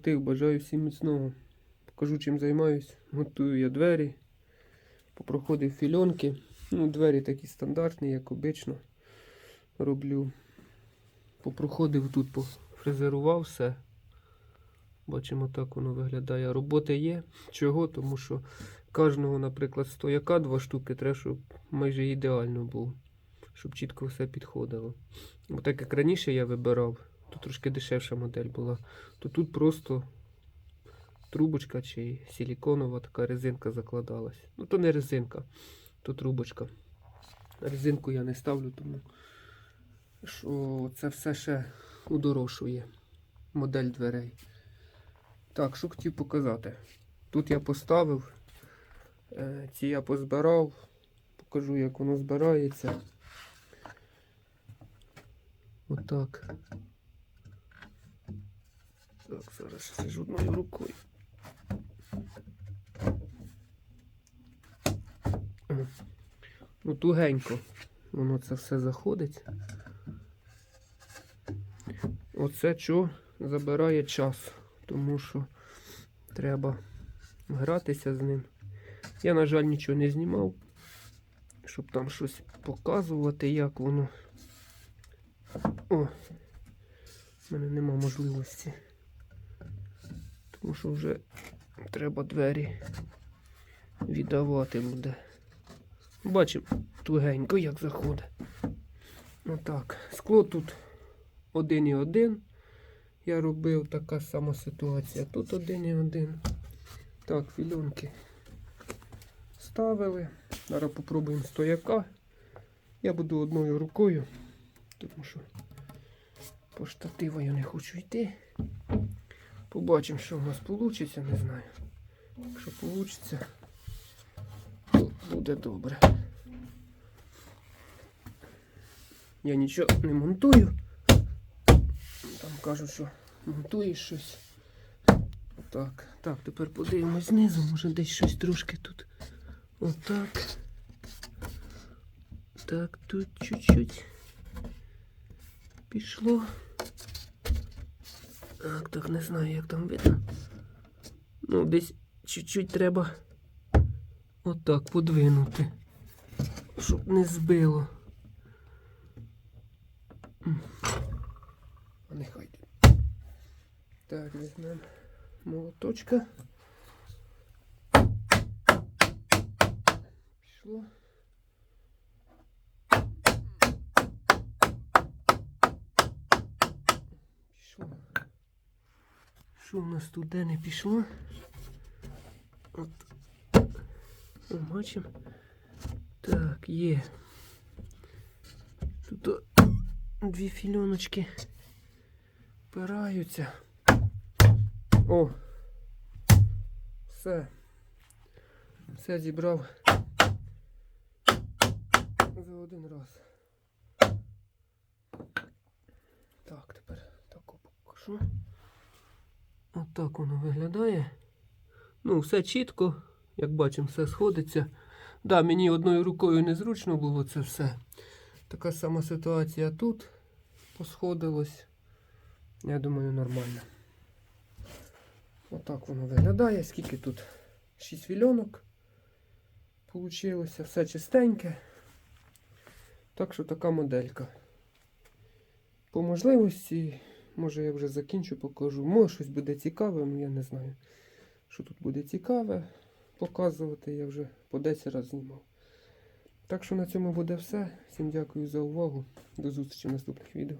колектив. Бажаю всім міцного. Покажу, чим займаюсь. Готую я двері. Попроходив фільонки. Ну, двері такі стандартні, як обично. Роблю. Попроходив тут, пофрезерував все. Бачимо, так воно виглядає. Роботи є. Чого? Тому що кожного, наприклад, стояка два штуки треба, щоб майже ідеально був. Щоб чітко все підходило. Бо так як раніше я вибирав, трошки дешевша модель була, то тут просто трубочка чи силіконова така резинка закладалась. Ну то не резинка, то трубочка. Резинку я не ставлю, тому що це все ще удорожує модель дверей. Так, що хотів показати. Тут я поставив, е, ці я позбирав, покажу, як воно збирається. Отак. Так, зараз ще ж одною рукою. Ну, тугенько воно це все заходить. Оце що забирає час, тому що треба гратися з ним. Я, на жаль, нічого не знімав, щоб там щось показувати, як воно. О, в мене нема можливості. Тому що вже треба двері віддавати буде. Бачимо тугенько, як заходить. Отак. Скло тут один і один. Я робив така сама ситуація. Тут один і один. Так, фільонки ставили. Зараз попробуємо стояка. Я буду одною рукою, тому що по штативу я не хочу йти. Побачимо, що в нас вийде, не знаю. Якщо вийде, то буде добре. Я нічого не монтую. Там кажуть, що монтуєш щось. Так, так, тепер подивимось знизу, може десь щось трошки тут. Отак. Так, тут чуть-чуть пішло. Так, так, не знаю, як там видно. Ну, десь чуть-чуть треба отак подвинути, щоб не збило. А нехай. Так, візьмемо молоточка. Пішло. Що в нас тут де не пішло? От. Бачимо. Так, є. Тут о, дві фільоночки впираються. О! Все. Все зібрав за один раз. Так, тепер таку покажу. Отак воно виглядає. Ну, все чітко, як бачимо, все сходиться. Да, мені одною рукою незручно було це все. Така сама ситуація тут посходилось. Я думаю, нормально. Отак воно виглядає. Скільки тут? 6 вільонок. Получилося, все чистеньке. Так що така моделька. По можливості, може я вже закінчу, покажу. Може щось буде цікаве, але я не знаю, що тут буде цікаве показувати. Я вже по 10 разів знімав. Так що на цьому буде все. Всім дякую за увагу. До зустрічі в наступних відео.